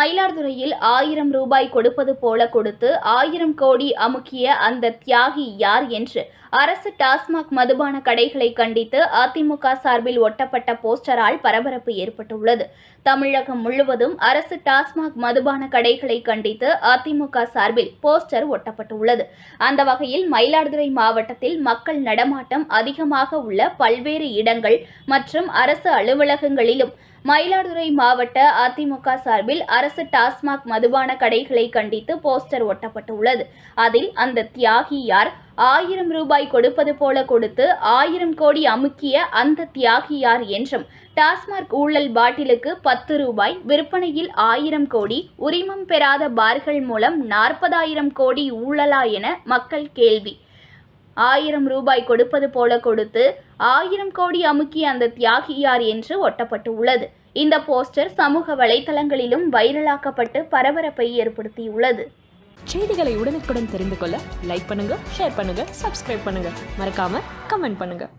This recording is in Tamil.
மயிலாடுதுறையில் ஆயிரம் ரூபாய் கொடுப்பது போல கொடுத்து ஆயிரம் கோடி அமுக்கிய அந்த தியாகி யார் என்று அரசு டாஸ்மாக் மதுபான கடைகளை கண்டித்து அதிமுக சார்பில் ஒட்டப்பட்ட போஸ்டரால் பரபரப்பு ஏற்பட்டுள்ளது. தமிழகம் முழுவதும் அரசு டாஸ்மாக் மதுபான கடைகளை கண்டித்து அதிமுக சார்பில் போஸ்டர் ஒட்டப்பட்டுள்ளது. அந்த வகையில் மயிலாடுதுறை மாவட்டத்தில் மக்கள் நடமாட்டம் அதிகமாக உள்ள பல்வேறு இடங்கள் மற்றும் அரசு அலுவலகங்களிலும் மயிலாடுதுறை மாவட்ட அதிமுக சார்பில் அரசு டாஸ்மாக் மதுபான கடைகளை கண்டித்து போஸ்டர் ஒட்டப்பட்டுள்ளது. அதில் அந்த தியாகி யார்? ஆயிரம் ரூபாய் கொடுப்பது போல கொடுத்து ஆயிரம் கோடி அமுக்கிய அந்த தியாகி யார் என்றும் டாஸ்மாக் ஊழல் பாட்டிலுக்கு பத்து ரூபாய் விற்பனையில் ஆயிரம் கோடி உரிமம் பெறாத பார்கள் மூலம் நாற்பதாயிரம் கோடி ஊழலா என மக்கள் கேள்வி. ஆயிரம் ரூபாய் கொடுப்பது போல கொடுத்து ஆயிரம் கோடி அமுக்கிய அந்த தியாகி யார் என்று ஒட்டப்பட்டு உள்ளது இந்த போஸ்டர் சமூக வலைதளங்களிலும் வைரலாக்கப்பட்டு பரபரப்பை ஏற்படுத்தியுள்ளது. செய்திகளை உடனுக்குடன் தெரிந்து கொள்ள லைக் பண்ணுங்க ஷேர் பண்ணுங்க சப்ஸ்கிரைப் பண்ணுங்க. மறக்காம கமெண்ட் பண்ணுங்க.